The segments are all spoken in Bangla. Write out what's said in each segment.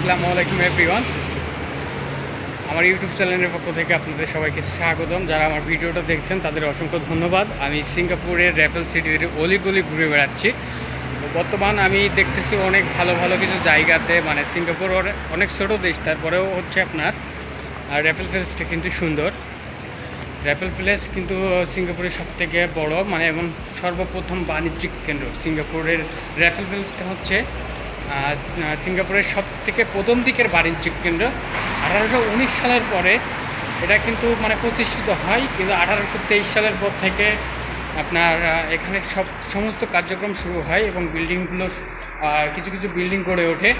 আসসালামু আলাইকুম এভরিওয়ান আমার ইউটিউব চ্যানেলের পক্ষ থেকে আপনাদের সবাইকে স্বাগতম। যারা আমার ভিডিওটা দেখছেন, তাদের অসংখ্য ধন্যবাদ। আমি সিঙ্গাপুরের র্যাফেল সিটির অলিগলি ঘুরে বেড়াচ্ছি। বর্তমান আমি দেখতেছি অনেক ভালো ভালো কিছু জায়গাতে মানে সিঙ্গাপুর অনেক ছোটো দেশ, তারপরেও হচ্ছে আপনার আর র্যাফেল প্লেসটা কিন্তু সুন্দর। র্যাফেল প্লেস কিন্তু সিঙ্গাপুরের সব থেকে বড় মানে এবং সর্বপ্রথম বাণিজ্যিক কেন্দ্র। সিঙ্গাপুরের র্যাফেল প্লেসটা হচ্ছে সিঙ্গাপুরের সব থেকে প্রথম দিকের বাণিজ্যিক কেন্দ্র। আঠারোশো উনিশ সালের পরে এটা কিন্তু মানে প্রতিষ্ঠিত হয়, কিন্তু আঠারোশো তেইশ সালের পর থেকে আপনার এখানে সব, সমস্ত কার্যক্রম শুরু হয় এবং বিল্ডিংগুলো কিছু কিছু বিল্ডিং গড়ে ওঠে।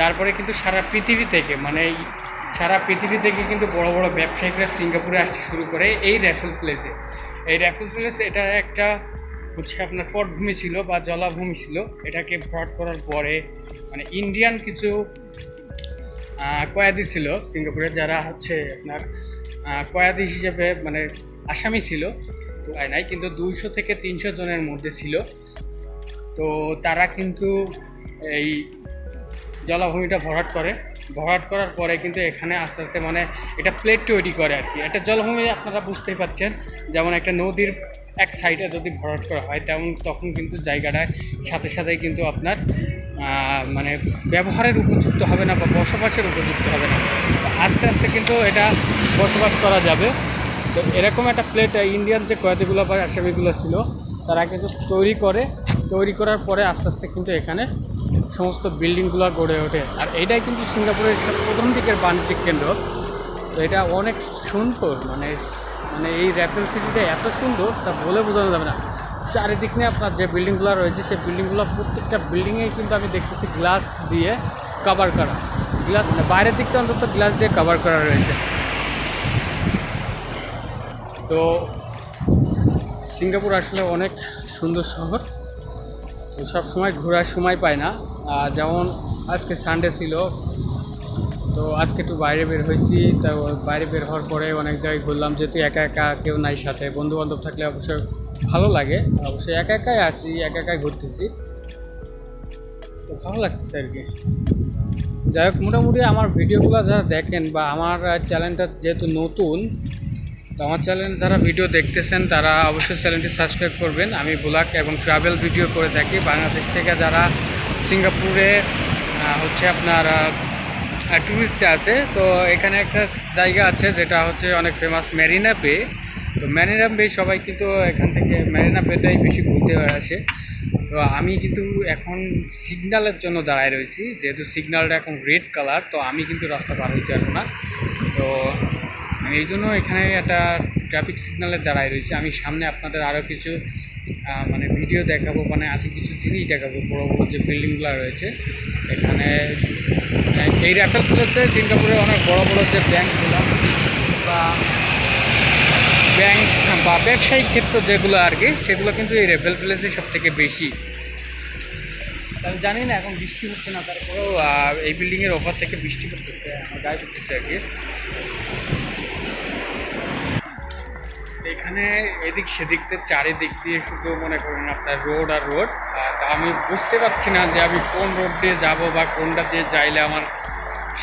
তারপরে কিন্তু সারা পৃথিবী থেকে মানে সারা পৃথিবী থেকে কিন্তু বড় বড় ব্যবসায়িকরা সিঙ্গাপুরে আসতে শুরু করে এই র্যাফেল প্লেসে এই র্যাফেল প্লেস এটা একটা হচ্ছে আপনার পটভূমি ছিল বা জলাভূমি ছিল। এটাকে ভরাট করার পরে মানে ইন্ডিয়ান কিছু কয়াদি ছিল সিঙ্গাপুরে, যারা হচ্ছে আপনার কয়াদি হিসেবে মানে আসামি ছিল। তো নাই, কিন্তু দুইশো থেকে তিনশো জনের মধ্যে ছিল। তো তারা কিন্তু এই জলাভূমিটা ভরাট করে। ভরাট করার পরে কিন্তু এখানে আস্তে আস্তে মানে এটা প্লেট তৈরি করে আর কি। একটা জলাভূমি আপনারা বুঝতেই পারছেন, যেমন একটা নদীর এক সাইডে যদি ভরাট করা হয়, তেমন তখন কিন্তু জায়গাটায় সাথে সাথেই কিন্তু আপনার মানে ব্যবহারের উপযুক্ত হবে না বা বসবাসের উপযুক্ত হবে না। আস্তে আস্তে কিন্তু এটা বসবাস করা যাবে। তো এরকম একটা প্লেট ইন্ডিয়ান যে কয়েদিগুলো বা আসামিগুলো ছিল, তারা কিন্তু তৈরি করে, তৈরি করার পরে আস্তে আস্তে কিন্তু এখানে সমস্ত বিল্ডিংগুলো গড়ে ওঠে। আর এটাই কিন্তু সিঙ্গাপুরের প্রথম দিকের বাণিজ্যিক কেন্দ্র। তো এটা অনেক সুন্দর মানে মানে এই র্যাফেল সিটিটা এত সুন্দর, তা বলে বোঝানো যাবে না। চারিদিক নিয়ে আপনার যে বিল্ডিংগুলো রয়েছে, সেই বিল্ডিংগুলো প্রত্যেকটা বিল্ডিংয়ে কিন্তু আমি দেখতেছি গ্লাস দিয়ে কভার করা। গ্লাস মানে বাইরের দিকটা অন্তত গ্লাস দিয়ে কভার করা রয়েছে। তো সিঙ্গাপুর আসলে অনেক সুন্দর শহর। তো সব সময় ঘোরার সময় পায় না। যেমন আজকে সানডে ছিল তো আজকে একটু বাইরে বের হয়েছি, তা বাইরে বের হওয়ার পরে অনেক জায়গায় ঘুরলাম, যেহেতু একা একা কেউ নাই সাথে বন্ধু বান্ধব থাকলে অবশ্যই ভালো লাগে, অবশ্যই একা একাই আসি একা একাই ঘুরতেছি। তো ভালো লাগতেছে আর কি। যাই হোক, মোটামুটি আমার ভিডিওগুলো যারা দেখেন বা আমার চ্যানেলটা যেহেতু নতুন, তো আমার চ্যানেল যারা ভিডিও দেখতেছেন, তারা অবশ্যই চ্যানেলটি সাবস্ক্রাইব করবেন। আমি ব্লগ এবং ট্রাভেল ভিডিও করে থাকি। বাংলাদেশ থেকে যারা সিঙ্গাপুরে হচ্ছে আপনার ট্যুরিস্ট আছে। তো এখানে একটা জায়গা আছে যেটা হচ্ছে অনেক ফেমাস মেরিনা বে তো ম্যারিনা বে সবাই কিন্তু এখান থেকে মেরিনা বেটাই বেশি ঘুরতে আসে। তো আমি কিন্তু এখন সিগনালের জন্য দাঁড়ায় রয়েছি। যেহেতু সিগনালটা এখন রেড কালার তো আমি কিন্তু রাস্তা পার হইতে পারব না। তো আমি এই জন্য এখানে একটা ট্রাফিক সিগন্যালের দাঁড়ায় রয়েছে। আমি সামনে আপনাদের আরও কিছু মানে ভিডিও দেখাবো মানে আছে কিছু জিনিস দেখাবো। বড়ো বড়ো যে বিল্ডিংগুলো রয়েছে, এখানে এই র্যাফেল হচ্ছে সিঙ্গাপুরে অনেক বড় বড় যে ব্যাংকগুলো, বা ব্যাংক, বা ব্যবসায়িক ক্ষেত্র যেগুলো আর কি, সেগুলো কিন্তু এই রেফেল প্লেসে সব থেকে বেশি আমি জানি না, এখন বৃষ্টি হচ্ছে না, তারপরেও এই বিল্ডিংয়ের ওপর থেকে বৃষ্টি আমার গায়ে পড়তেছে আর কি। এখানে এদিক সেদিক দিয়ে চারিদিক দিয়ে শুধু মনে করুন আপনার রোড আর রোড। তা আমি বুঝতে পারছি না যে আমি কোন রোড দিয়ে যাব বা কোনটা দিয়ে যাইলে আমার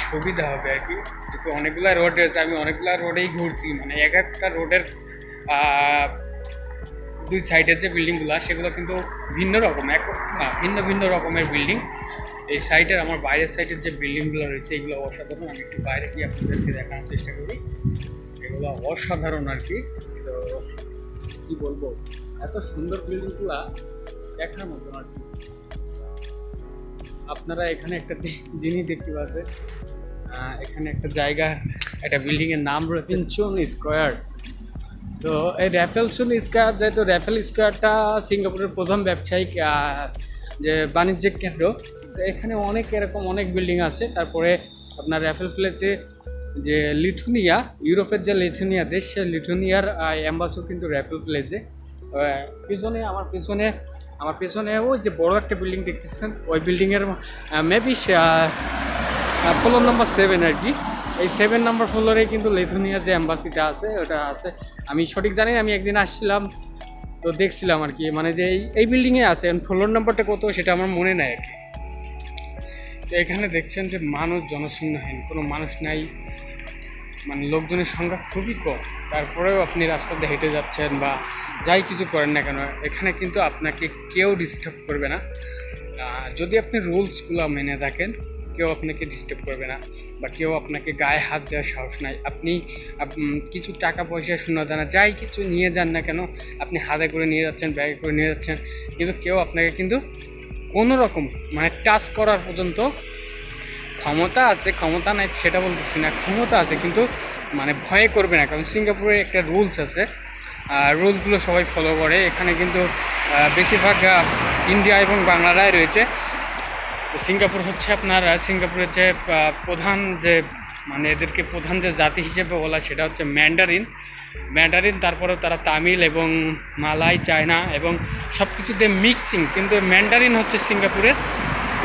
সুবিধা হবে আর কি। কিন্তু অনেকগুলো রোড রয়েছে, আমি অনেকগুলো রোডেই ঘুরছি। মানে এক একটা রোডের দুই সাইডের যে বিল্ডিংগুলো, সেগুলো কিন্তু ভিন্ন রকম। এক, না, ভিন্ন ভিন্ন রকমের বিল্ডিং। এই সাইডের আমার বাইরের সাইডের যে বিল্ডিংগুলো রয়েছে, এগুলো অসাধারণ। আমি একটু বাইরে গিয়ে আপনাদেরকে দেখানোর চেষ্টা করি। এগুলো অসাধারণ আর কি। তো কী বলব? এত সুন্দর বিল্ডিংগুলা দেখার মতন আর কি আপনারা এখানে একটা জিনিস দেখতে পাবেন এখানে একটা জায়গা, একটা বিল্ডিংয়ের নাম রয়েছে চুন স্কোয়ার তো এই র্যাফেলসুন স্কোয়ার যেহেতু র্যাফেল স্কোয়ারটা সিঙ্গাপুরের প্রথম ব্যবসায়িক যে বাণিজ্যিক কেন্দ্র, তো এখানে অনেক এরকম অনেক বিল্ডিং আছে। তারপরে আপনার র্যাফেল প্লেসে যে লিথুনিয়া, ইউরোপের যে লিথুনিয়া দেশ, সে লিথুনিয়ার অ্যাম্বাসও কিন্তু র্যাফেল প্লেসে। পিছনে আমার পিছনে আমার পিছনে ওই যে বড় একটা বিল্ডিং দেখতেছেন, ওই বিল্ডিংয়ের মেবি ফ্লোর নাম্বার সেভেন আর কি। এই সেভেন নাম্বার ফ্লোরে কিন্তু লেথুনিয়া যে অ্যাম্বাসিটা আছে, ওটা আছে। আমি সঠিক জানি আমি একদিন আসছিলাম, তো দেখছিলাম আর কি। মানে যে এই এই বিল্ডিংয়ে আছে ফ্লোর নাম্বারটা কত, সেটা আমার মনে নাই আর কি। তো এখানে দেখছেন যে মানুষ, জনশূন্যহীন, কোনো মানুষ নাই। মানে লোকজনের সংখ্যা খুবই কম। তারপরেও আপনি রাস্তা দিয়ে হেঁটে যাচ্ছেন বা যাই কিছু করেন না কেন, এখানে কিন্তু আপনাকে কেউ ডিস্টার্ব করবে না। যদি আপনি রুলসগুলো মেনে থাকেন, কেউ আপনাকে ডিস্টার্ব করবে না বা কেউ আপনাকে গায়ে হাত দেওয়ার সাহস নাই। আপনি কিছু টাকা পয়সা শূন্য দানা, যাই কিছু নিয়ে যান না কেন, আপনি হাতে করে নিয়ে যাচ্ছেন, ব্যাগে করে নিয়ে যাচ্ছেন। কিন্তু কেউ আপনাকে কিন্তু কোনো রকম মানে টাচ করার পর্যন্ত ক্ষমতা আছে, ক্ষমতা নাই, সেটা বলতেছি না। ক্ষমতা আছে, কিন্তু মানে ভয় করবে না, কারণ সিঙ্গাপুরে একটা রুলস আছে। রুলসগুলো সবাই ফলো করে। এখানে কিন্তু বেশিরভাগ ইন্ডিয়া এবং বাংলারাই রয়েছে। সিঙ্গাপুর হচ্ছে আপনার সিঙ্গাপুরের যে প্রধান যে মানে এদেরকে প্রধান যে জাতি হিসেবে বলা সেটা হচ্ছে ম্যান্ডারিন ম্যান্ডারিন তারপরে তারা তামিল এবং মালাই, চায়না এবং সব কিছুতে মিক্সিং কিন্তু ম্যান্ডারিন হচ্ছে সিঙ্গাপুরের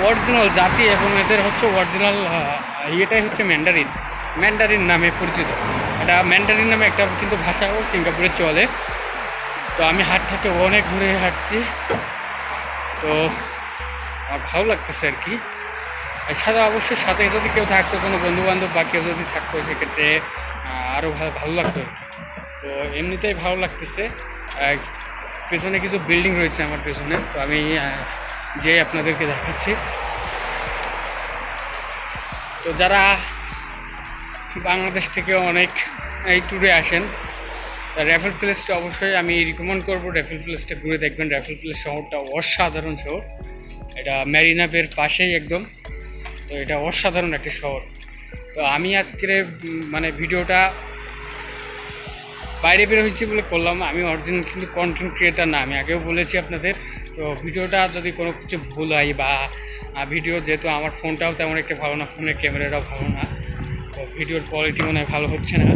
অরিজিনাল জাতি এবং এদের হচ্ছে অরিজিনাল ইয়েটাই হচ্ছে ম্যান্ডারিন ম্যান্ডারিন নামে পরিচিত। এটা ম্যান্ডারিন নামে একটা কিন্তু ভাষাও সিঙ্গাপুরে চলে। তো আমি হাট থেকে অনেক ঘুরে হাঁটছি। তো আমার ভালো লাগতেছে আর কি। এছাড়া অবশ্যই সাথে যদি কেউ থাকতো, কোনো বন্ধু বান্ধব বা কেউ যদি থাকতো, সেক্ষেত্রে আরও ভালো ভালো লাগতো। তো এমনিতেই ভালো লাগতেছে। পেছনে কিছু বিল্ডিং রয়েছে আমার পেছনে। তো আমি যে আপনাদেরকে দেখাচ্ছি। তো যারা বাংলাদেশ থেকে অনেক এই ট্যুরে আসেন র্যাফেল প্লেসটা অবশ্যই আমি রিকমেন্ড করব। র্যাফেল প্লেসটা ঘুরে দেখবেন। র্যাফেল প্লেস শহরটা অসাধারণ শহর। এটা ম্যারিনাবের পাশেই একদম। তো এটা অসাধারণ একটা শহর। তো আমি আজকের মানে ভিডিওটা বাইরে বের হয়েছি বলে করলাম। আমি অরিজিনাল কিন্তু কন্টেন্ট ক্রিয়েটার না। আমি আগেও বলেছি আপনাদের তো ভিডিওটা যদি কোনো কিছু ভুল হয় বা ভিডিও যেহেতু আমার ফোনটাও তেমন একটা ভালো না, ফোনের ক্যামেরাটাও ভালো না, তো ভিডিওর কোয়ালিটি মনে হয় ভালো হচ্ছে না।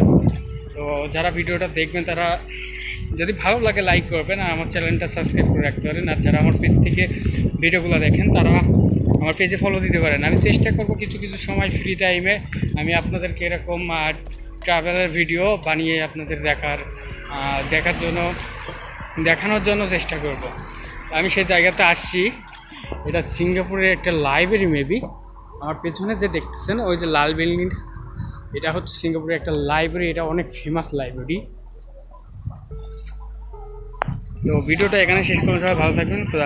তো যারা ভিডিওটা দেখবেন তারা যদি ভালো লাগে লাইক করবেন, আর আমার চ্যানেলটা সাবস্ক্রাইব করে রাখতে পারেন, আর যারা আমার পেজ থেকে ভিডিওগুলো দেখেন তারা আমার পেজে ফলো দিতে পারেন। আমি চেষ্টা করব কিছু কিছু সময় ফ্রি টাইমে আমি আপনাদেরকে এরকম ট্রাভেলের ভিডিও বানিয়ে আপনাদের দেখার দেখার জন্য, দেখানোর জন্য চেষ্টা করব। আমি সেই জায়গাতে আসছি। এটা সিঙ্গাপুরের একটা লাইব্রেরি মেবি আমার পেছনে যে দেখতেছেন, ওই যে লাল বিল্ডিং, এটা হচ্ছে সিঙ্গাপুরের একটা লাইব্রেরি, এটা অনেক ফেমাস লাইব্রেরি। তো ভিডিওটা এখানে শেষ করুন সবাই ভালো থাকবেন, খুদা